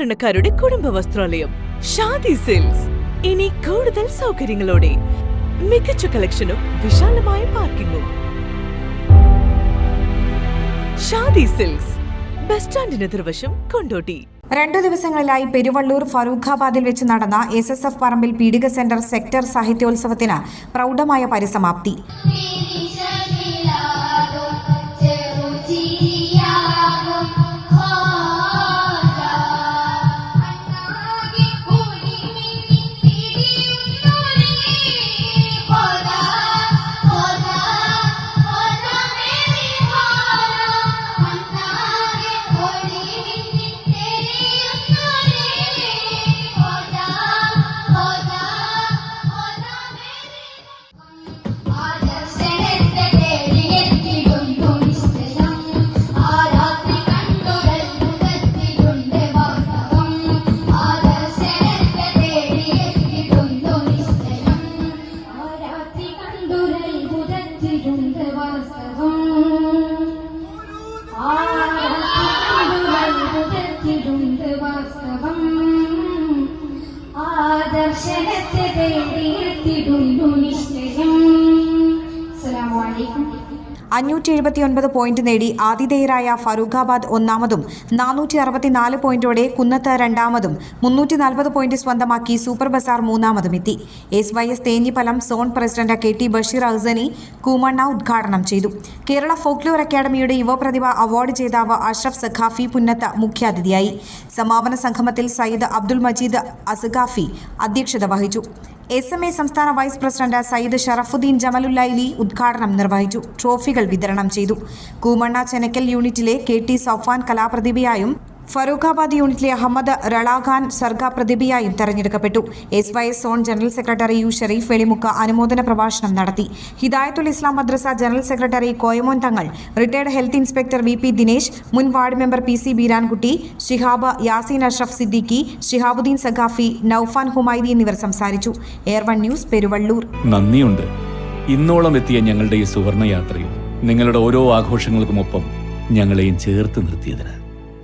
സാധാരണക്കാരുടെ കുടുംബ വസ്ത്രാലയം ഷാദി സിൽക്സ്. ഇനി കൂടുതൽ സൗകര്യങ്ങളോടെ മികച്ച കളക്ഷനും വിശാലമായ പാർക്കിങ്ങും. ഷാദി സിൽക്സ് ബസ് സ്റ്റാൻഡിന് എതിർവശം കൊണ്ടോട്ടി. രണ്ടു ദിവസങ്ങളിലായി പെരുവള്ളൂർ ഫറൂഖാബാദിൽ വെച്ച് നടന്ന S S F Parambil Peedika centre sector സാഹിത്യോത്സവത്തിന് പ്രൗഢമായ പരിസമാപ്തി. മുഖത്തിലുണ്ട് വാസ്തവം. ആ രാത്രി കണ്ടുടൽ മുഖത്തിലുണ്ട് വാസ്തവം. ആദർശനത്തെ തേടിയെത്തിടുന്നു നിശ്ചയം അഞ്ഞൂറ്റി എഴുപത്തിയൊൻപത് പോയിന്റ് നേടി ആതിഥേയരായ ഫറൂഖാബാദ് ഒന്നാമതും നാനൂറ്റി അറുപത്തിനാല് പോയിന്റോടെ കുന്നത്ത് രണ്ടാമതും മുന്നൂറ്റി നാൽപ്പത് പോയിന്റ് സ്വന്തമാക്കി സൂപ്പർ ബസാർ മൂന്നാമതും എത്തി. S Y S Thenhipalam zone president K T Basheer Ahsani Koomanna ഉദ്ഘാടനം ചെയ്തു. കേരള ഫോക്ലോർ അക്കാദമിയുടെ യുവപ്രതിഭ അവാർഡ് ജേതാവ് അഷ്റഫ് സഖാഫി പുന്നത്ത് മുഖ്യാതിഥിയായി. സമാപന സംഗമത്തിൽ സയ്യിദ് അബ്ദുൽ മജീദ് അസഖാഫി അധ്യക്ഷത വഹിച്ചു. എസ് എം എ സംസ്ഥാന വൈസ് പ്രസിഡന്റ് സയ്യിദ് ഷറഫുദ്ദീൻ ജമലുല്ലൈലി ഉദ്ഘാടനം നിർവഹിച്ചു. ട്രോഫികൾ വിതരണം ചെയ്തു. കൂമണ്ണ ചെനക്കൽ യൂണിറ്റിലെ കെ ടി സൌഫാൻ കലാപ്രതിഭയായും ഫറൂഖാബാദ് യൂണിറ്റിലെ അഹമ്മദ് റളാഖാൻ സർഗ പ്രതിഭയായും തെരഞ്ഞെടുക്കപ്പെട്ടു. S Y S zone general secretary U Shareef Velimukku അനുമോദന പ്രഭാഷണം നടത്തി. Hidayathul Islam Madrasa general secretary Koyamon Thangal retired health inspector V P Dinesh മുൻ ward member P C Beerankutty Shihab Yaseen Ashraf Siddiqui Shihabuddeen Saqafi Noufan Humaidi എന്നിവർ സംസാരിച്ചു. Air One News Peruvallur. നന്ദിയുണ്ട്. ഇന്നോളം എത്തിയ ഞങ്ങളുടെ ഈ സുവർണ യാത്രയിൽ നിങ്ങളുടെ ഓരോ ആഘോഷങ്ങൾക്കുമൊപ്പം ഞങ്ങളെയും ചേർത്ത് നിർത്തിയതിന്.